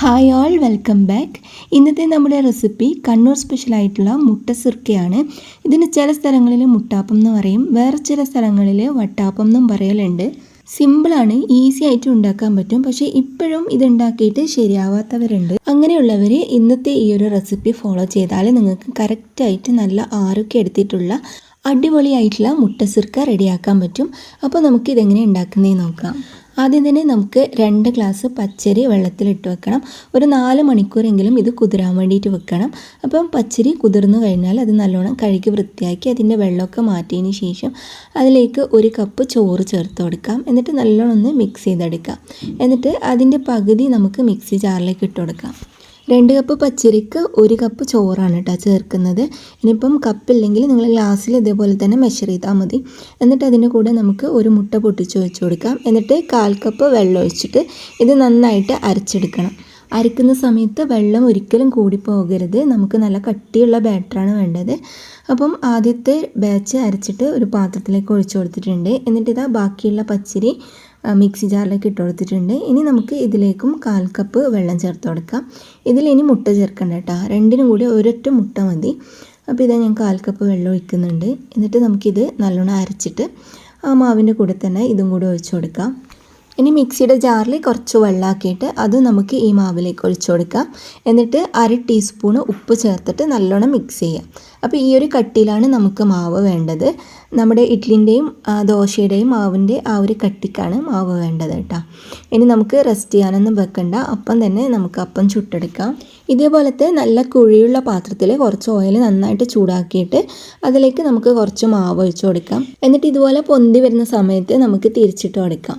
Hi all welcome back ഇന്നത്തെ നമ്മുടെ recipe Kannur special ആയിട്ടുള്ള മുട്ട സിർക്കയാണ്. ഇതിന് ചില സ്ഥലങ്ങളിൽ മുട്ടാപ്പം എന്ന് പറയും. വേറെ ചില സ്ഥലങ്ങളിൽ വട്ടാപ്പം എന്നും പറയലുണ്ട്. സിമ്പിളാണ് ഈസി ആയിട്ട് ഉണ്ടാക്കാൻ പറ്റും. പക്ഷേ ഇപ്പോഴും ഇത് ഉണ്ടാക്കിയിട്ട് ശരിയാവാത്തവരുണ്ട്. അങ്ങനെയുള്ളവർ ഇന്നത്തെ ഈ ഒരു റെസിപ്പി ഫോളോ ചെയ്താൽ നിങ്ങൾക്ക് കറക്റ്റായിട്ട് നല്ല ആരോഗ്യം എടുത്തിട്ടുള്ള അടിപൊളിയായിട്ടുള്ള മുട്ട സിർക്ക റെഡിയാക്കാൻ പറ്റും. അപ്പോൾ നമുക്ക് ഇതെങ്ങനെ ഉണ്ടാക്കുന്നതെന്ന് നോക്കാം. ആദ്യം തന്നെ നമുക്ക് രണ്ട് ഗ്ലാസ് പച്ചരി വെള്ളത്തിലിട്ട് വെക്കണം. ഒരു നാല് മണിക്കൂറെങ്കിലും ഇത് കുതിരാൻ വേണ്ടിയിട്ട് വെക്കണം. അപ്പം പച്ചരി കുതിർന്നു കഴിഞ്ഞാൽ അത് നല്ലോണം കഴുകി വൃത്തിയാക്കി അതിന്റെ വെള്ളമൊക്കെ മാറ്റിയതിന് ശേഷം അതിലേക്ക് ഒരു കപ്പ് ചോറ് ചേർത്ത് കൊടുക്കാം. എന്നിട്ട് നല്ലോണം ഒന്ന് മിക്സ് ചെയ്തെടുക്കാം. എന്നിട്ട് അതിന്റെ പകുതി നമുക്ക് മിക്സി ജാറിലേക്ക് ഇട്ട് കൊടുക്കാം. രണ്ട് കപ്പ് പച്ചരിക്ക് ഒരു കപ്പ് ചോറാണ് കേട്ടോ ചേർക്കുന്നത്. ഇനിയിപ്പം കപ്പില്ലെങ്കിൽ നിങ്ങൾ ഗ്ലാസ്സിൽ ഇതേപോലെ തന്നെ മെഷർ ചെയ്താൽ മതി. എന്നിട്ട് അതിന്റെ കൂടെ നമുക്ക് ഒരു മുട്ട പൊട്ടിച്ച് വെച്ച് കൊടുക്കാം. എന്നിട്ട് കാൽ കപ്പ് വെള്ളം ഒഴിച്ചിട്ട് ഇത് നന്നായിട്ട് അരച്ചെടുക്കണം. അരക്കുന്ന സമയത്ത് വെള്ളം ഒരിക്കലും കൂടി പോകരുത്. നമുക്ക് നല്ല കട്ടിയുള്ള ബാറ്ററാണ് വേണ്ടത്. അപ്പം ആദ്യത്തെ ബാച്ച് അരച്ചിട്ട് ഒരു പാത്രത്തിലേക്ക് ഒഴിച്ചു കൊടുത്തിട്ടുണ്ട്. എന്നിട്ട് ഇതാ ബാക്കിയുള്ള പച്ചരി മിക്സി ജാറിലേക്ക് ഇട്ട് കൊടുത്തിട്ടുണ്ട്. ഇനി നമുക്ക് ഇതിലേക്കും കാൽ കപ്പ് വെള്ളം ചേർത്ത് കൊടുക്കാം. ഇതിലിനി മുട്ട ചേർക്കണ്ട കേട്ടോ. രണ്ടിനും കൂടി ഒരൊറ്റ മുട്ട മതി. അപ്പോൾ ഇതാ ഞാൻ കാൽ കപ്പ് വെള്ളം ഒഴിക്കുന്നുണ്ട്. എന്നിട്ട് നമുക്കിത് നല്ലോണം അരച്ചിട്ട് ആ മാവിന്റെ കൂടെ തന്നെ ഇതും കൂടി ഒഴിച്ചു കൊടുക്കാം. ഇനി മിക്സിയുടെ ജാറിൽ കുറച്ച് വെള്ളമാക്കിയിട്ട് അത് നമുക്ക് ഈ മാവിലേക്ക് ഒഴിച്ചു കൊടുക്കാം. എന്നിട്ട് അര ടീസ്പൂണ് ഉപ്പ് ചേർത്തിട്ട് നല്ലോണം മിക്സ് ചെയ്യാം. അപ്പോൾ ഈ ഒരു കട്ടിയിലാണ് നമുക്ക് മാവ് വേണ്ടത്. നമ്മുടെ ഇഡ്ലിന്റെയും ദോശയുടെയും മാവിന്റെ ആ ഒരു കട്ടിക്കാണ് മാവ് വേണ്ടത് കേട്ടോ. ഇനി നമുക്ക് റെസ്റ്റ് ചെയ്യാനൊന്നും വെക്കണ്ട. അപ്പം തന്നെ നമുക്ക് അപ്പം ചുട്ടെടുക്കാം. ഇതേപോലത്തെ നല്ല കുഴിയുള്ള പാത്രത്തിൽ കുറച്ച് ഓയിൽ നന്നായിട്ട് ചൂടാക്കിയിട്ട് അതിലേക്ക് നമുക്ക് കുറച്ച് മാവ് ഒഴിച്ചു കൊടുക്കാം. എന്നിട്ട് ഇതുപോലെ പൊന്തി വരുന്ന സമയത്ത് നമുക്ക് തിരിച്ചിട്ട് കൊടുക്കാം.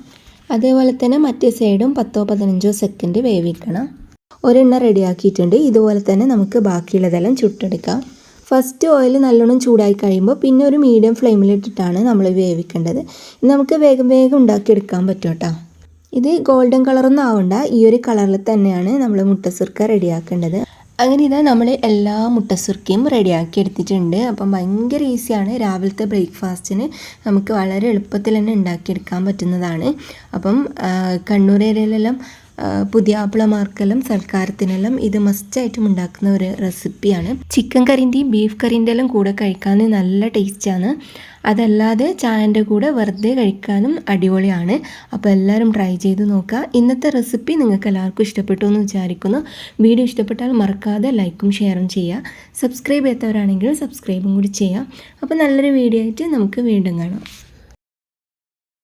അതേപോലെ തന്നെ മറ്റേ സൈഡും പത്തോ പതിനഞ്ചോ സെക്കൻഡ് വേവിക്കണം. ഒരെണ്ണ റെഡിയാക്കിയിട്ടുണ്ട് ഇതുപോലെ തന്നെ നമുക്ക് ബാക്കിയുള്ളതെല്ലാം ചുട്ടെടുക്കാം. ഫസ്റ്റ് ഓയിൽ നല്ലോണം ചൂടായി കഴിയുമ്പോൾ പിന്നെ ഒരു മീഡിയം ഫ്ലെയിമിലിട്ടിട്ടാണ് നമ്മൾ വേവിക്കേണ്ടത്. നമുക്ക് വേഗം വേഗം ഉണ്ടാക്കിയെടുക്കാൻ പറ്റും ഇത് ഗോൾഡൻ കളറൊന്നും ആവണ്ട. ഈ ഒരു കളറിൽ തന്നെയാണ് നമ്മൾ മുട്ടസുർക്ക റെഡിയാക്കേണ്ടത് അങ്ങനെ ഇതാ നമ്മൾ എല്ലാ മുട്ടസുർക്കയും റെഡിയാക്കി എടുത്തിട്ടുണ്ട്. അപ്പം ഭയങ്കര ഈസിയാണ് രാവിലത്തെ ബ്രേക്ക്ഫാസ്റ്റിന് നമുക്ക് വളരെ എളുപ്പത്തിൽ തന്നെ ഉണ്ടാക്കിയെടുക്കാൻ പറ്റുന്നതാണ്. അപ്പം കണ്ണൂർ ഏരിയയിലെല്ലാം പുതിയ ആപ്പിളമാർക്കെല്ലാം സൽക്കാരത്തിനെല്ലാം ഇത് മസ്റ്റായിട്ടും ഉണ്ടാക്കുന്ന ഒരു റെസിപ്പിയാണ് ചിക്കൻ കറിന്റെയും ബീഫ് കറിന്റെ എല്ലാം കൂടെ കഴിക്കാൻ നല്ല ടേസ്റ്റാണ് അതല്ലാതെ ചായന്റെ കൂടെ വെറുതെ കഴിക്കാനും അടിപൊളിയാണ്. അപ്പോൾ എല്ലാവരും ട്രൈ ചെയ്ത് നോക്കുക. ഇന്നത്തെ റെസിപ്പി നിങ്ങൾക്ക് എല്ലാവർക്കും ഇഷ്ടപ്പെട്ടു എന്ന് വിചാരിക്കുന്നു. വീഡിയോ ഇഷ്ടപ്പെട്ടാൽ മറക്കാതെ ലൈക്കും ഷെയറും ചെയ്യുക. സബ്സ്ക്രൈബ് ചെയ്യാത്തവരാണെങ്കിൽ സബ്സ്ക്രൈബും കൂടി ചെയ്യുക. അപ്പോൾ നല്ലൊരു വീഡിയോ ആയിട്ട് നമുക്ക് വീണ്ടും കാണാം.